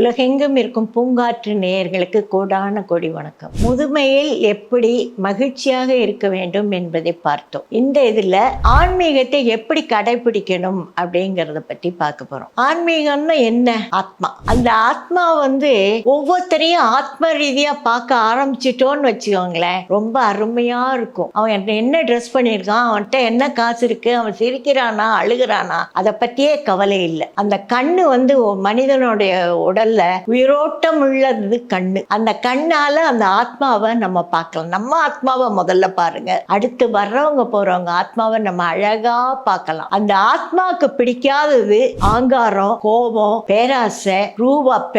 உலகெங்கும் இருக்கும் பூங்காற்று நேயர்களுக்கு கோடான கோடி வணக்கம். முதுமையில் எப்படி மகிழ்ச்சியாக இருக்க வேண்டும் என்பதை பார்த்தோம். இந்த இதுல ஆன்மீகத்தை எப்படி கடைபிடிக்கணும் அப்படிங்கறத பத்தி பார்க்க போறோம். ஆன்மீகம்னா என்ன? ஆத்மா. அந்த ஆத்மா வந்து ஒவ்வொருத்தரையும் ஆத்ம ரீதியா பார்க்க ஆரம்பிச்சிட்டோன்னு வச்சுக்கோங்களேன். ரொம்ப அருமையா இருக்கும். அவன் என்ன ட்ரெஸ் பண்ணியிருக்கான்? அவன்கிட்ட என்ன காசு இருக்கு? அவன் சிரிக்கிறானா? அழுகிறானா? அதை பத்தியே கவலை இல்லை. அந்த கண்ணு வந்து மனிதனுடைய உடல் முதல்ல உயிரோட்டம் உள்ளது கண்ணு. அந்த கண்ணால அந்த ஆத்மாவை நம்ம பார்க்கலாம். நம்ம ஆத்மாவை முதல்ல பாருங்க. அடுத்து வர்றவங்க போறவங்க ஆத்மாவை நம்ம அழகா பார்க்கலாம். அந்த ஆத்மாவுக்கு பிடிக்காதது ஆங்காரம் கோபம் பேராசை ரூபா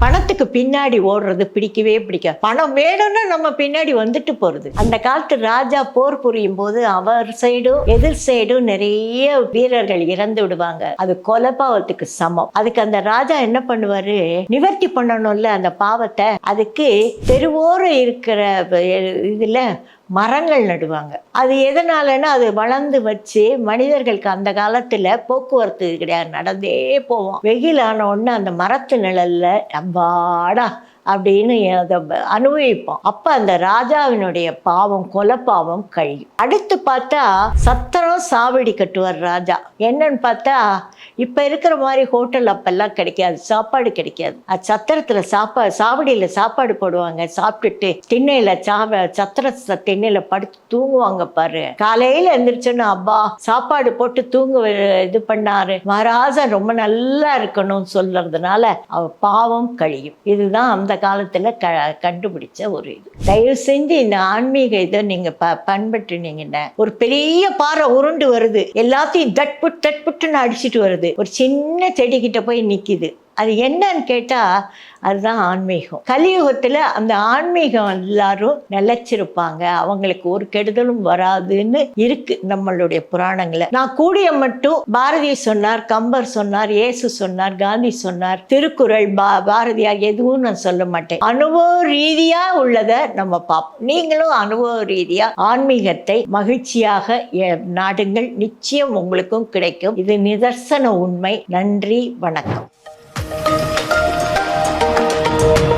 பணத்துக்கு பின்னாடி ஓடுறது பிடிக்கவே பிடிக்காது. பணம் வேணும்னு நம்ம பின்னாடி வந்துட்டு போறது. அந்த காலத்து ராஜா போர் புரியும் போது அவர் சைடும் எதிர் சைடும் நிறைய வீரர்கள் இறந்து விடுவாங்க. அது கொலைபாவத்துக்கு சமம். அதுக்கு அந்த ராஜா என்ன பண்ணுவாரு? நிவர்த்தி பண்ணணும்ல அந்த பாவத்தை. அதுக்கு தெருவோரம் இருக்கிற இதுல மரங்கள் நடுவாங்க. அது எதனாலன்னா அது வளர்ந்து வச்சு மனிதர்களுக்கு அந்த காலத்துல போக்குவரத்து கிடையாது நடந்தே போவோம் வெயில் ஆன உடனே அந்த மரத்து நிழல்ல அப்பாடா அப்படின்னு அதை அனுபவிப்போம். அப்ப அந்த ராஜாவினுடைய பாவம் கொலை பாவம் கழியும். அடுத்து பார்த்தா சத்திரம் சாவடி கட்டுவார் ராஜா. என்னன்னு பார்த்தா இப்ப இருக்கிற மாதிரி ஹோட்டல் அப்பெல்லாம் கிடைக்காது சாப்பாடு கிடைக்காது. அது சத்திரத்துல சாப்பாடு சாவடியில சாப்பாடு போடுவாங்க சாப்பிட்டுட்டு திண்ணையில சாவ சத்திர திண்ணையில் திண்ணையில படுத்து தூங்குவாங்க பாரு. காலையில எந்திரிச்சோன்னா அப்பா சாப்பாடு போட்டு தூங்க இது பண்ணாரு. மகாராஜா ரொம்ப நல்லா இருக்கணும்னு சொல்றதுனால அவ பாவம் கழியும். இதுதான் அந்த காலத்துல க கண்டுபிடிச்ச ஒரு இது. தயவு செஞ்சு இந்த ஆன்மீக இதை நீங்க ப பண்பற்றினீங்கன்னா ஒரு பெரிய பாறை உருண்டு வருது. எல்லாத்தையும் தட்புட் தட்புட்டுன்னு அடிச்சிட்டு வருது. ஒரு சின்ன செடிக்கிட்ட போய் நிக்குது. அது என்னன்னு கேட்டா அதுதான் ஆன்மீகம். கலியுகத்துல அந்த ஆன்மீகம் எல்லாரும் நிலைச்சிருப்பாங்க. அவங்களுக்கு ஒரு கெடுதலும் வராதுன்னு இருக்கு நம்மளுடைய புராணங்களை நான் கூடிய மட்டும் பாரதி சொன்னார் கம்பர் சொன்னார் இயேசு சொன்னார் காந்தி சொன்னார் திருக்குறள் பா பாரதியார் எதுவும் நான் சொல்ல மாட்டேன். அனுபவ ரீதியா உள்ளதை நம்ம பார்ப்போம் நீங்களும் அனுபவ ரீதியா ஆன்மீகத்தை மகிழ்ச்சியாக நாடுங்கள். நிச்சயம் உங்களுக்கும் கிடைக்கும். இது நிதர்சன உண்மை. நன்றி வணக்கம். Thank you.